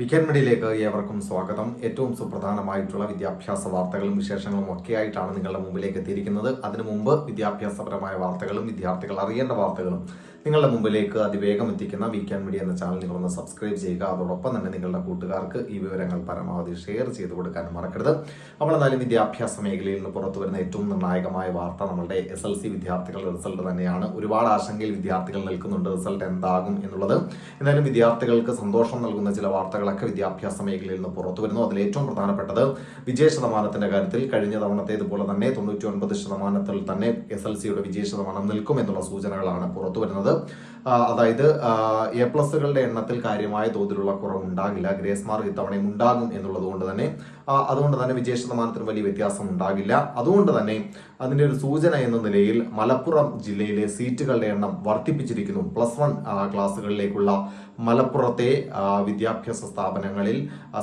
Weekend മീഡിയയിലേക്ക് ഏവർക്കും സ്വാഗതം. ഏറ്റവും സുപ്രധാനമായിട്ടുള്ള വിദ്യാഭ്യാസ വാർത്തകളും വിശേഷങ്ങളും ഒക്കെയായിട്ടാണ് നിങ്ങളുടെ മുമ്പിലേക്ക് എത്തിയിരിക്കുന്നത്. അതിനു മുമ്പ് വിദ്യാഭ്യാസപരമായ വാർത്തകളും വിദ്യാർത്ഥികൾ അറിയേണ്ട വാർത്തകളും നിങ്ങളുടെ മുമ്പിലേക്ക് അതിവേഗം എത്തിക്കുന്ന വീക്കെൻഡ് മീഡിയ എന്ന ചാനൽ നിങ്ങളൊന്ന് സബ്സ്ക്രൈബ് ചെയ്യുക. അതോടൊപ്പം തന്നെ നിങ്ങളുടെ കൂട്ടുകാർക്ക് ഈ വിവരങ്ങൾ പരമാവധി ഷെയർ ചെയ്ത് കൊടുക്കാൻ മറക്കരുത്. അപ്പോൾ എന്തായാലും വിദ്യാഭ്യാസ മേഖലയിൽ നിന്ന് പുറത്തു വരുന്ന ഏറ്റവും നിർണായകമായ വാർത്ത നമ്മുടെ എസ് എൽ സി വിദ്യാർത്ഥികളുടെ റിസൾട്ട് തന്നെയാണ്. ഒരുപാട് ആശങ്കയിൽ വിദ്യാർത്ഥികൾ നിൽക്കുന്നുണ്ട്. റിസൾട്ട് എന്താകും എന്നുള്ളത്. എന്തായാലും വിദ്യാർത്ഥികൾക്ക് സന്തോഷം നൽകുന്ന ചില വാർത്തകളൊക്കെ വിദ്യാഭ്യാസ മേഖലയിൽ നിന്ന് പുറത്തു വരുന്നു. അതിൽ ഏറ്റവും പ്രധാനപ്പെട്ടത് വിജയ ശതമാനത്തിന്റെ കാര്യത്തിൽ കഴിഞ്ഞ തവണത്തേതുപോലെ തന്നെ തൊണ്ണൂറ്റി ഒൻപത് ശതമാനത്തിൽ തന്നെ എസ് എൽ സിയുടെ വിജയ ശതമാനം നിൽക്കും എന്നുള്ള സൂചനകളാണ് പുറത്തു വരുന്നത്. അതായത് എ പ്ലസുകളുടെ എണ്ണത്തിൽ കാര്യമായ തോതിലുള്ള കുറവുണ്ടാകില്ല. ഗ്രേസ് മാർക്ക് ഇത്തവണയും ഉണ്ടാകും എന്നുള്ളത് കൊണ്ട് തന്നെ അതുകൊണ്ട് തന്നെ വിജയ ശതമാനത്തിന് വലിയ വ്യത്യാസം ഉണ്ടാകില്ല. അതുകൊണ്ട് തന്നെ അതിന്റെ ഒരു സൂചന എന്ന നിലയിൽ മലപ്പുറം ജില്ലയിലെ സീറ്റുകളുടെ എണ്ണം വർദ്ധിപ്പിച്ചിരിക്കുന്നു. പ്ലസ് വൺ ക്ലാസ്സുകളിലേക്കുള്ള മലപ്പുറത്തെ വിദ്യാഭ്യാസ സ്ഥാപനങ്ങളിൽ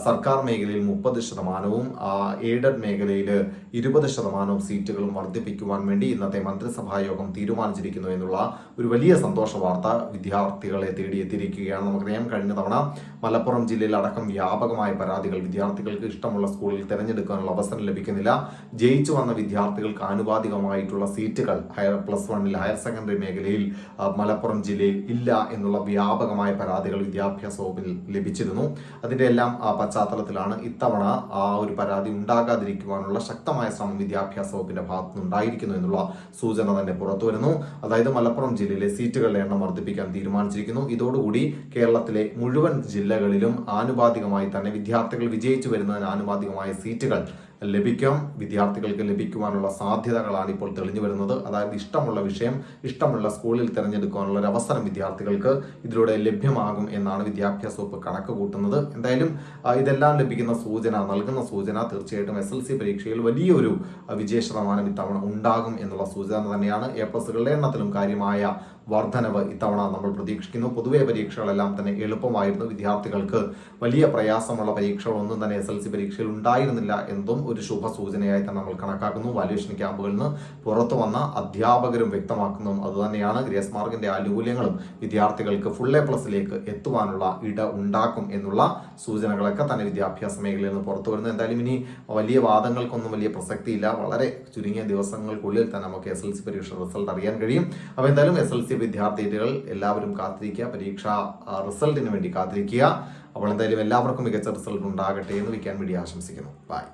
സർക്കാർ മേഖലയിൽ മുപ്പത് ശതമാനവും എയ്ഡഡ് മേഖലയിൽ ഇരുപത് ശതമാനവും സീറ്റുകളും വർദ്ധിപ്പിക്കുവാൻ വേണ്ടി ഇന്നത്തെ മന്ത്രിസഭാ യോഗം തീരുമാനിച്ചിരിക്കുന്നു എന്നുള്ള ഒരു വലിയ സന്തോഷ വാർത്ത വിദ്യാർത്ഥികളെ തേടിയെത്തിയിരിക്കുകയാണ് നമുക്കറിയാം. കഴിഞ്ഞ തവണ മലപ്പുറം ജില്ലയിൽ അടക്കം വ്യാപകമായ പരാതികൾ വിദ്യാർത്ഥികൾക്ക് ഇഷ്ടമുള്ള സ്കൂളിൽ തിരഞ്ഞെടുക്കാനുള്ള അവസരം ലഭിക്കുന്നില്ല. ജയിച്ചു വന്ന വിദ്യാർത്ഥികൾക്ക് ആനുപാതികമായിട്ടുള്ള സീറ്റുകൾ ഹയർ പ്ലസ് വണ്ണിൽ ഹയർ സെക്കൻഡറി മേഖലയിൽ മലപ്പുറം ജില്ലയിൽ ഇല്ല എന്നുള്ള വ്യാപകമായ പരാതികൾ വിദ്യാഭ്യാസ വകുപ്പിൽ ലഭിച്ചിരുന്നു. അതിന്റെ എല്ലാം പശ്ചാത്തലത്തിലാണ് ഇത്തവണ ആ ഒരു പരാതി ഉണ്ടാകാതിരിക്കുവാനുള്ള ശക്തമായ ശ്രമം വിദ്യാഭ്യാസ വകുപ്പിന്റെ ഭാഗത്തുനിന്നുണ്ടായിരിക്കുന്നു എന്നുള്ള സൂചന തന്നെ പുറത്തുവരുന്നു. അതായത് മലപ്പുറം ജില്ലയിലെ സീറ്റുകളുടെ എണ്ണം വർദ്ധിപ്പിക്കാൻ തീരുമാനിച്ചിരിക്കുന്നു. ഇതോടുകൂടി കേരളത്തിലെ മുഴുവൻ ജില്ലകളിലും ആനുപാതികമായി തന്നെ വിദ്യാർത്ഥികൾ വിജയിച്ചു വരുന്നതിന് ആനുപാതികമായ സീറ്റുകൾ ലഭിക്കും വിദ്യാർത്ഥികൾക്ക് ലഭിക്കുവാനുള്ള സാധ്യതകളാണ് ഇപ്പോൾ തെളിഞ്ഞു വരുന്നത്. അതായത് ഇഷ്ടമുള്ള വിഷയം ഇഷ്ടമുള്ള സ്കൂളിൽ തിരഞ്ഞെടുക്കാനുള്ള ഒരു അവസരം വിദ്യാർത്ഥികൾക്ക് ഇതിലൂടെ ലഭ്യമാകും എന്നാണ് വിദ്യാഭ്യാസ വകുപ്പ് കണക്ക് കൂട്ടുന്നത്. എന്തായാലും ഇതെല്ലാം ലഭിക്കുന്ന സൂചന നൽകുന്ന സൂചന തീർച്ചയായിട്ടും എസ് എൽ സി പരീക്ഷയിൽ വലിയൊരു വിജയ ശതമാനം ഇത്തവണ ഉണ്ടാകും എന്നുള്ള സൂചന തന്നെയാണ് എ പ്ലസുകളുടെ എണ്ണത്തിലും കാര്യമായ വർധനവ് ഇത്തവണ നമ്മൾ പ്രതീക്ഷിക്കുന്നു. പൊതുവെ പരീക്ഷകളെല്ലാം തന്നെ എളുപ്പമായിരുന്നു. വിദ്യാർത്ഥികൾക്ക് വലിയ പ്രയാസമുള്ള പരീക്ഷകളൊന്നും തന്നെ എസ് എൽ സി പരീക്ഷയിൽ ഉണ്ടായിരുന്നില്ല എന്നതും ഒരു ശുഭ സൂചനയായി തന്നെ നമ്മൾ കണക്കാക്കുന്നു. വാല്യുവേഷൻ ക്യാമ്പുകളിൽ നിന്ന് പുറത്തു വന്ന അധ്യാപകരും വ്യക്തമാക്കുന്നതും അതുതന്നെയാണ് ഗ്രേസ് മാർക്കിന്റെ ആനുകൂല്യങ്ങളും വിദ്യാർത്ഥികൾക്ക് ഫുൾ എ പ്ലസിലേക്ക് എത്തുവാനുള്ള ഇട ഉണ്ടാക്കും എന്നുള്ള സൂചനകളൊക്കെ തന്നെ വിദ്യാഭ്യാസ മേഖലയിൽ നിന്ന് പുറത്തു വരുന്നു. എന്തായാലും ഇനി വലിയ വാദങ്ങൾക്കൊന്നും വലിയ പ്രസക്തിയില്ല. വളരെ ചുരുങ്ങിയ ദിവസങ്ങൾക്കുള്ളിൽ തന്നെ നമുക്ക് എസ് എൽ സി പരീക്ഷ റിസൾട്ട് അറിയാൻ കഴിയും. അപ്പോൾ എന്തായാലും എസ് എൽ സി വിദ്യാർത്ഥികൾ എല്ലാവരും കാത്തിരിക്കുക. പരീക്ഷാ റിസൾട്ടിന് വേണ്ടി കാത്തിരിക്കുക. അപ്പോൾ എന്തായാലും എല്ലാവർക്കും മികച്ച റിസൾട്ട് ഉണ്ടാകട്ടെ എന്ന് വിൽക്കാൻ വേണ്ടി ആശംസിക്കുന്നു. ബൈ